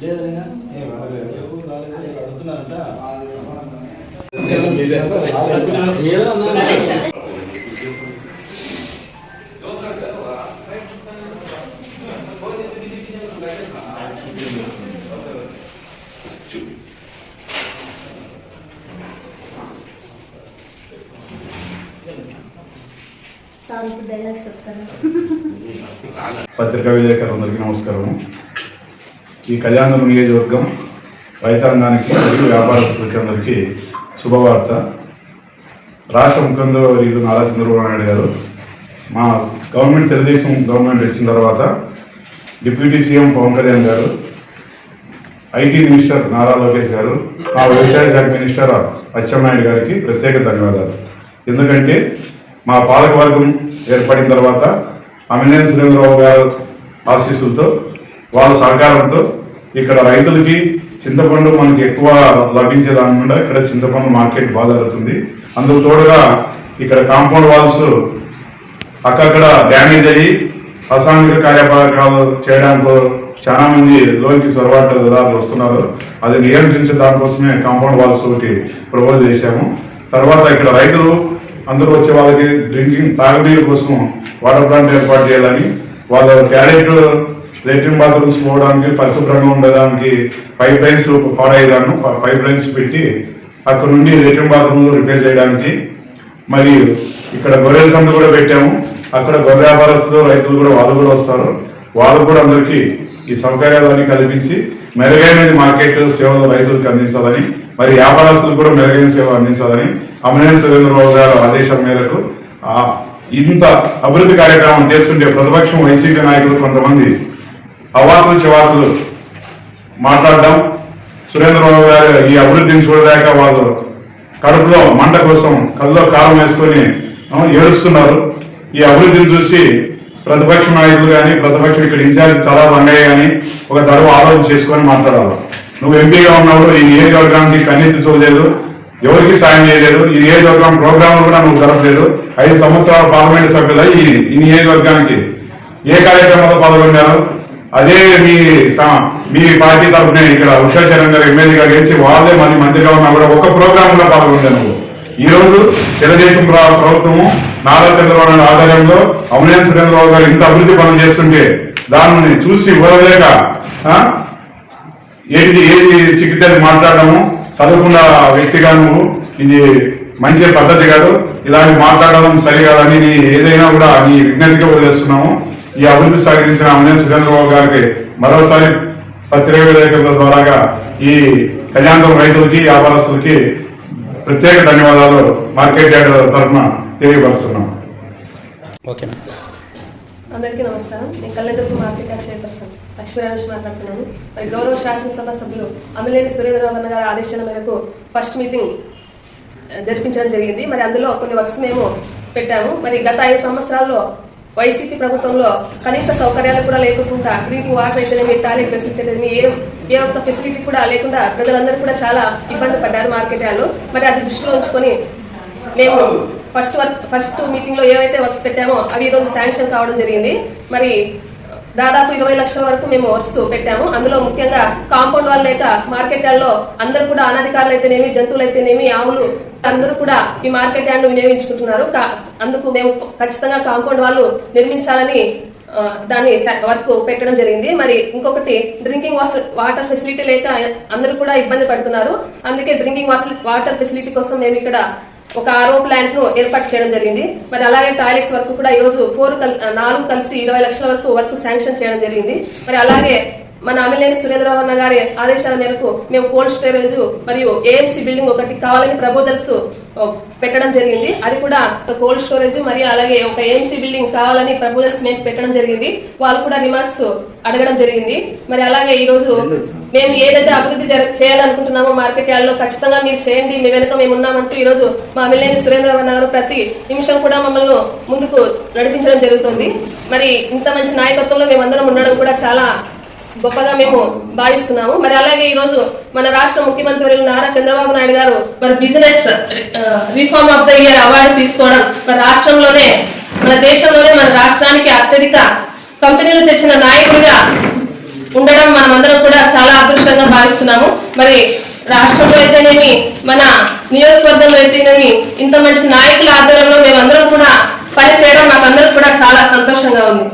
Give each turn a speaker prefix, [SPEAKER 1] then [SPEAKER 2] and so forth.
[SPEAKER 1] లేదంగా
[SPEAKER 2] ఎప్పుడు రాలేదు. అడుగుతున్నారంట.
[SPEAKER 3] పత్రికా నమస్కారము. ఈ కళ్యాణం నియోజకవర్గం రైతాంగానికి మరియు వ్యాపారస్తులకి అందరికీ శుభవార్త. రాష్ట్ర ముఖ్యమంత్రి వర్యులు నారా చంద్రబాబు నాయుడు గారు మా గవర్నమెంట్ తెలుగుదేశం గవర్నమెంట్ వచ్చిన తర్వాత డిప్యూటీ సీఎం పవన్ కళ్యాణ్ గారు ఐటీ మినిస్టర్ నారా లోకేష్ గారు మా వ్యవసాయ శాఖ మినిస్టర్ అచ్చెన్నాయుడు గారికి ప్రత్యేక ధన్యవాదాలు. ఎందుకంటే మా పాలకవర్గం ఏర్పడిన తర్వాత అమినేని సురేంద్రబాబు గారు ఆశీస్సులతో వాళ్ళ సహకారంతో ఇక్కడ రైతులకి చింతపండు మనకి ఎక్కువ లభించే దానికుండా ఇక్కడ చింతపండు మార్కెట్ బాగా జరుగుతుంది. అందుకు తోడుగా ఇక్కడ కాంపౌండ్ వాల్స్ అక్కడక్కడ డ్యామేజ్ అయ్యి అసాంఘిక కార్యకలాపాలు చేయడానికి చాలా మంది లోనికి చొరబాటుదారులు వస్తున్నారు. అది నియంత్రించే దానికోసమే కాంపౌండ్ వాల్స్ ఒకటి ప్రపోజ్ చేశాము. తర్వాత ఇక్కడ రైతులు అందరూ వచ్చే వాళ్ళకి డ్రింకింగ్ తాగునీరు కోసం వాటర్ ప్లాంట్ ఏర్పాటు చేయాలని వాళ్ళ క్యారెట్ లెట్రిన్ బాత్రూమ్స్ పోవడానికి పరిశుభ్రంగా ఉండడానికి పైప్ లైన్స్ పాడయ్యేదాన్ని పైప్ లైన్స్ పెట్టి అక్కడ నుండి లెట్రిన్ బాత్రూమ్లు రిపేర్ చేయడానికి. మరి ఇక్కడ గొర్రెల సంత కూడా పెట్టాము. అక్కడ గొర్రె వ్యాపారస్తులు రైతులు కూడా వాళ్ళు కూడా వస్తారు. వాళ్ళు కూడా అందరికీ ఈ సౌకర్యాలన్నీ కల్పించి మెరుగైనది మార్కెట్ సేవలు రైతులకు అందించాలని మరి వ్యాపారస్తులకు కూడా మెరుగైన సేవ అందించాలని అమరేంద్ర సురేంద్రబాబు గారు ఆదేశం మేరకు ఇంత అభివృద్ధి కార్యక్రమం చేస్తుంటే ప్రతిపక్షం వైసీపీ నాయకులు కొంతమంది అవార్డు అవాకులు వార్తలు మాట్లాడడం. సురేంద్రబాబు గారు ఈ అభివృద్ధిని చూడలేక వాళ్ళు కడుపులో మంట కోసం కళ్ళలో కారం వేసుకొని ఏడుస్తున్నారు. ఈ అభివృద్ధిని చూసి ప్రతిపక్ష నాయకులు కానీ ప్రతిపక్షం ఇక్కడ ఇన్ఛార్జ్ తలా రంగయ్య కానీ ఒక తడవ ఆలోచన చేసుకొని మాట్లాడాలి. నువ్వు ఎంపీగా ఉన్నప్పుడు ఈ నియోజకవర్గానికి కన్నెత్తి చూడలేదు ఎవరికి సాయం చేయలేదు ఈ నియోజకవర్గం ప్రోగ్రాంలు కూడా నువ్వు జరపలేదు. ఐదు సంవత్సరాల పార్లమెంట్ సభ్యులు ఈ నియోజకవర్గానికి ఏ కార్యక్రమంలో పాల్గొన్నారు? అదే మీ సా- మీ పార్టీ తరఫున ఇక్కడ ఉషా శరణ్ గారు ఎమ్మెల్యేగా గెలిచి వాళ్ళే మళ్ళీ మంత్రిగా ఉన్నా కూడా ఒక ప్రోగ్రామ్లో పాల్గొంటాను నువ్వు తెలుగుదేశం ప్రభుత్వము నారా చంద్రబాబు నాయుడు ఆధ్వర్యంలో అమలేన్ సురేంద్రబాబు గారు ఇంత అభివృద్ధి పనులు చేస్తుంటే దానిని చూసి ఊరలేక ఏది ఏది చిక్కితే మాట్లాడము చదువుకున్న వ్యక్తిగా నువ్వు ఇది మంచి పద్ధతి కాదు ఇలాంటి మాట్లాడడం సరికాదని నీ ఏదైనా కూడా నీ విజ్ఞతగా వదిలేస్తున్నాము. ఈ అభివృద్ధి సాగించిన అమరేన్ సురేంద్రబాబు గారికి మరోసారి పత్రికా విలేకరుల ద్వారాగా ఈ కళ్యాణం రైతులకి వ్యాపారస్తులకి ప్రత్యేక ధన్యవాదాలు మార్కెట్ యార్డ్ తరఫున తెలియపరుస్తున్నాం.
[SPEAKER 4] ఓకేనా
[SPEAKER 5] అందరికీ నమస్కారం. నేను Kalyandurg market yard chairperson Lakshmi Ramesh మాట్లాడుతున్నాను. మరి గౌరవ శాసనసభ సభ్యులు అమలేని సురేంద్రరావు అన్న గారి ఆదేశాల మేరకు ఫస్ట్ మీటింగ్ జరిపించడం జరిగింది. మరి అందులో కొన్ని వర్క్స్ మేము పెట్టాము. మరి గత ఐదు సంవత్సరాల్లో వైసీపీ ప్రభుత్వంలో కనీస సౌకర్యాలు కూడా లేకుండా డ్రింకింగ్ వాటర్ అయితేనేమి టాయిలెట్ ఫెసిలిటీ అయితేనేమి ఏ ఏ ఒక్క ఫెసిలిటీ కూడా లేకుండా ప్రజలందరూ కూడా చాలా ఇబ్బంది పడ్డారు మార్కెట్ మరి అది దృష్టిలో ఉంచుకొని మేము ఫస్ట్ వర్క్ ఫస్ట్ మీటింగ్లో ఏవైతే వర్క్స్ పెట్టామో అవి ఈ రోజు శాంక్షన్ కావడం జరిగింది. మరి దాదాపు ఇరవై లక్షల వరకు మేము వర్క్స్ పెట్టాము. అందులో ముఖ్యంగా కాంపౌండ్ వాళ్ళు లేక మార్కెట్ యార్డ్లో అందరూ కూడా అనధికారులు అయితేనేమి జంతువులు అయితేనేమి ఆవులు అందరూ కూడా ఈ మార్కెట్ యార్డ్ వినియోగించుకుంటున్నారు. కా- అందుకు మేము ఖచ్చితంగా కాంపౌండ్ వాళ్ళు నిర్మించాలని దాని వర్క్ పెట్టడం జరిగింది. మరి ఇంకొకటి డ్రింకింగ్ వాటర్ ఫెసిలిటీ లేక అందరూ కూడా ఇబ్బంది పడుతున్నారు. అందుకే డ్రింకింగ్ వాటర్ ఫెసిలిటీ కోసం మేము ఇక్కడ ఒక ఆరో ప్లాంట్ను ఏర్పాటు చేయడం జరిగింది. మరి అలాగే టాయిలెట్స్ వరకు కూడా ఈ రోజు ఫోర్ నాలుగు కలిసి ఇరవై లక్షల వరకు వర్క్ శాంక్షన్ చేయడం జరిగింది. మరి అలాగే మన అమిలేని సురేంద్రరావు గారి ఆదేశాల మేరకు మేము కోల్డ్ స్టోరేజ్ మరియు ఏఎంసీ బిల్డింగ్ ఒకటి కావాలని ప్రపోజల్స్ పెట్టడం జరిగింది. అది కూడా ఒక కోల్డ్ స్టోరేజ్ మరియు అలాగే ఒక ఏఎంసీ బిల్డింగ్ కావాలని ప్రపోజల్స్ మేము పెట్టడం జరిగింది. వాళ్ళు కూడా రిమార్క్స్ అడగడం జరిగింది. మరి అలాగే ఈ రోజు మేము ఏదైతే అభివృద్ధి చేయాలనుకుంటున్నామో మార్కెట్ యార్డ్లో ఖచ్చితంగా మీరు చేయండి. మీ వెనుక మేము ఉన్నామంటూ ఈ రోజు మా అమిలేని సురేంద్ర గారు ప్రతి నిమిషం కూడా మమ్మల్ని ముందుకు నడిపించడం జరుగుతుంది. మరి ఇంత మంచి నాయకత్వంలో మేమందరం ఉండడం కూడా చాలా గొప్పగా మేము భావిస్తున్నాము. మరి అలాగే ఈ రోజు మన రాష్ట్ర ముఖ్యమంత్రి నారా చంద్రబాబు నాయుడు గారు మరి business reform of the year award తీసుకోవడం మరి రాష్ట్రంలోనే మన దేశంలోనే మన రాష్ట్రానికి అత్యధిక కంపెనీలు తెచ్చిన నాయకుడిగా ఉండడం మనమందరం కూడా చాలా అదృష్టంగా భావిస్తున్నాము. మరి రాష్ట్రంలో అయితేనేమి మన నియోజకవర్గంలో అయితేనేమి ఇంత మంచి నాయకుల ఆధ్వర్యంలో మేమందరం కూడా పనిచేయడం మాకందరం కూడా చాలా సంతోషంగా ఉంది.